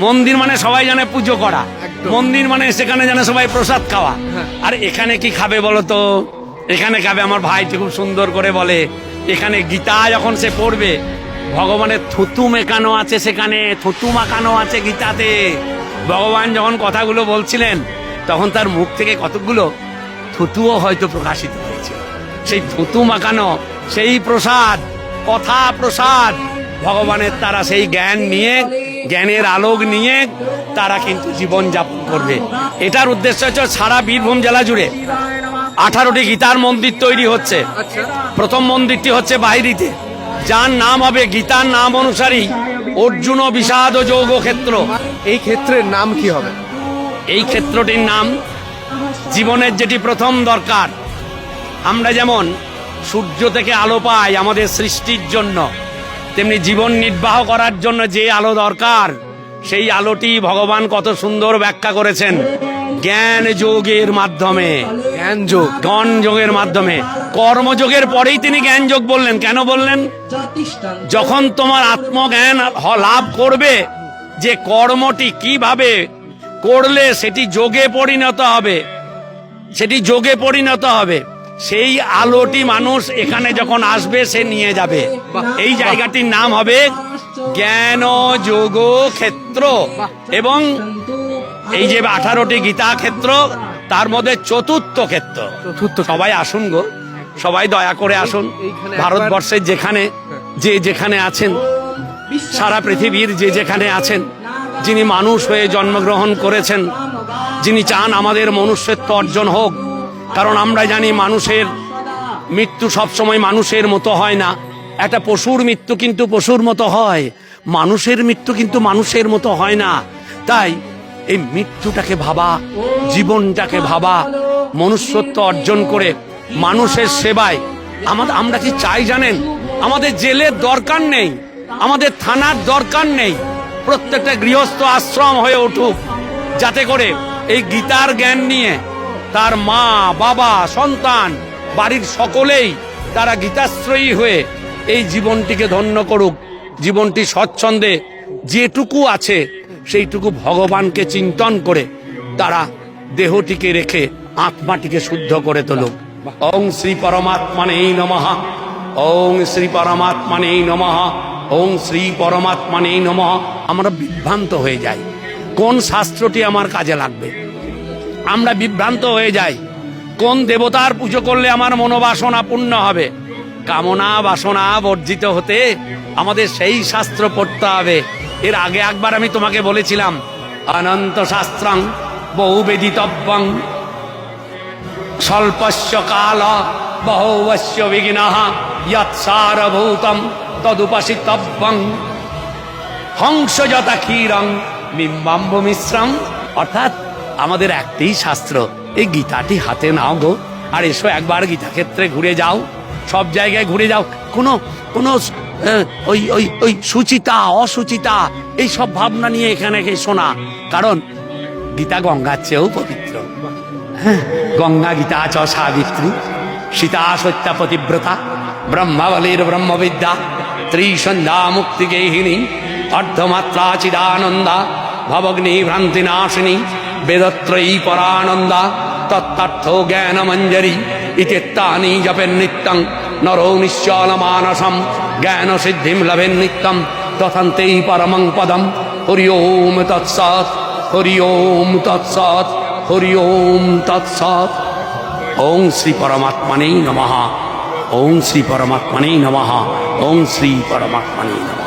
মন্দির মানে সবাই জানে পুজো করা। মন্দির মানে সেখানে জানে সবাই প্রসাদ খাওয়া। হ্যাঁ। আর এখানে কি খাবে বলো তো এখানে খাবে আমার ভাইটি খুব সুন্দর করে বলে। এখানে গীতা যখন সে পড়বে ভগবানের থুতু মেকানো আছে সেখানে থুতু মাখানো আছে গীতাতে। ভগবান যখন কথাগুলো বলছিলেন তখন তার মুখ থেকে কতগুলো থুতুও হয়তো প্রকাশিত হয়েছিল। সেই থুতু মাখানো সেই প্রসাদ কথা প্রসাদ ভগবানের তারা সেই জ্ঞান নিয়ে জ্ঞানের আলোক নিয়ে তারা কিন্তু জীবন যাপন করবে। এটার উদ্দেশ্য হচ্ছে সারা বীরভূম জেলা জুড়ে আঠারোটি গীতার মন্দির তৈরি হচ্ছে। প্রথম মন্দিরটি হচ্ছে বাইরিতে। যার নাম হবে গীতার নাম অনুসারী অর্জুন বিষাদ যৌগ ক্ষেত্র এই ক্ষেত্রের নাম কি হবে? এই ক্ষেত্রটির নাম জীবনের যেটি প্রথম দরকার। আমরা যেমন সূর্য থেকে আলো পাই আমাদের সৃষ্টির জন্য তেমনি জীবন নির্বাহ করার জন্য যে আলো দরকার সেই আলোটি ভগবান কত সুন্দর ব্যাখ্যা করেছেন। জ্ঞান যোগের মাধ্যমে। জ্ঞান যোগ। জ্ঞান যোগের মাধ্যমে। কর্মযোগের পরেই তিনি জ্ঞান যোগ বললেন। কেন বললেন? যখন তোমার আত্মজ্ঞান লাভ করবে যে কর্মটি কীভাবে করলে সেটি যোগে পরিণত হবে সেটি যোগে পরিণত হবে। সেই আলোটি মানুষ এখানে যখন আসবে সে নিয়ে যাবে। এই জায়গাটির নাম হবে জ্ঞান যোগ ক্ষেত্র এবং এই যে আঠারোটি গীতা ক্ষেত্র তার মধ্যে চতুর্থ ক্ষেত্র চতুর্থ সবাই আসুন গো। সবাই দয়া করে আসুন। ভারতবর্ষের যেখানে যে যেখানে আছেন সারা পৃথিবীর যে যেখানে আছেন যিনি মানুষ হয়ে জন্মগ্রহণ করেছেন যিনি চান আমাদের মনুষ্যত্ব অর্জন হোক কারণ আমরা জানি মানুষের মৃত্যু সবসময় মানুষের মতো হয় না। একটা পশুর মৃত্যু কিন্তু পশুর মতো হয়। মানুষের মৃত্যু কিন্তু মানুষের মতো হয় না। তাই এই মৃত্যুটাকে ভাবা, জীবনটাকে ভাবা, মনুষ্যত্ব অর্জন করে মানুষের সেবায় আমাদের আমরা কি চাই জানেন? আমাদের জেলের দরকার নেই, আমাদের থানার দরকার নেই। প্রত্যেকটা গৃহস্থ আশ্রম হয়ে উঠুক, যাতে করে এই গীতার জ্ঞান নিয়ে তার মা, বাবা, সন্তান, বাড়ির সকলেই তারা গীতাশ্রয়ী হয়ে এই জীবনটিকে ধন্য করুক। জীবনটি স্বচ্ছন্দে যেটুকু আছে, সেইটুকু ভগবানকে চিন্তন করে তারা দেহটিকে রেখে আত্মাটিকে শুদ্ধ করে তুলুক। ওং শ্রী পরমাত্মানে নমঃ। ওং শ্রী পরমাত্মানে নমঃ। ওং শ্রী পরমাত্মানে নমঃ। আমরা বিভ্রান্ত হয়ে যাই। কোন শাস্ত্রটি আমার কাজে লাগবে? আমরা বিভ্রান্ত হয়ে যাই। কোন দেবতার পুজো করলে আমার মনোবাসনা পূর্ণ হবে? কামনা বাসনা বর্জিত হতে আমাদের সেই শাস্ত্র পড়তে হবে। এর আগে একবার আমি তোমাকে বলেছিলাম, অনন্ত শাস্ত্রং বহুবেদিতব্যং স্বল্পস্য কাল বহুবস্য বিঘ্ন ইয়ৎসারভূতম তদুপাসিতব্যং হংস যথা ক্ষীরং বিম্বাম্ব মিশ্রম অর্থাৎ আমাদের একটি শাস্ত্র, এই গীতাটি হাতে নাও গো। আর এসো একবার গীতা ক্ষেত্রে ঘুরে যাও। সব জায়গায় ঘুরে যাও। কোনো কোনো ওই ওই ওই সুচিতা, অসুচিতা, এই সব ভাবনা নিয়ে এখানে এসো না কারণ গীতা গঙ্গার চেয়েও পবিত্র। হ্যাঁ গঙ্গা গীতা চ সাবিত্রী। সীতা সত্যা পতিব্রতা ব্রহ্মাবলীর ব্রহ্মবিদ্যা, ত্রিসন্ধ্যা মুক্তি গেহিনী অর্ধমাত্রা চিদানন্দা, ভবগ্নি ভ্রান্তি নাশিনী জ্ঞান মঞ্জরি ইত্যেত্তানি জপেন নিত্যং, নরো নিশ্চল মানসম, জ্ঞান সিদ্ধিম লভেন নিত্যম তথান্তেই পরমং পদম, হরি ওম তৎসৎ, হরি ওম তৎসৎ, হরি ওম তৎসৎ। ওং শ্রী পরমাত্মনেই নমঃ। ওং শ্রী পরমাত্মনেই নমঃ। ওং শ্রী পরমাত্মনেই নমঃ।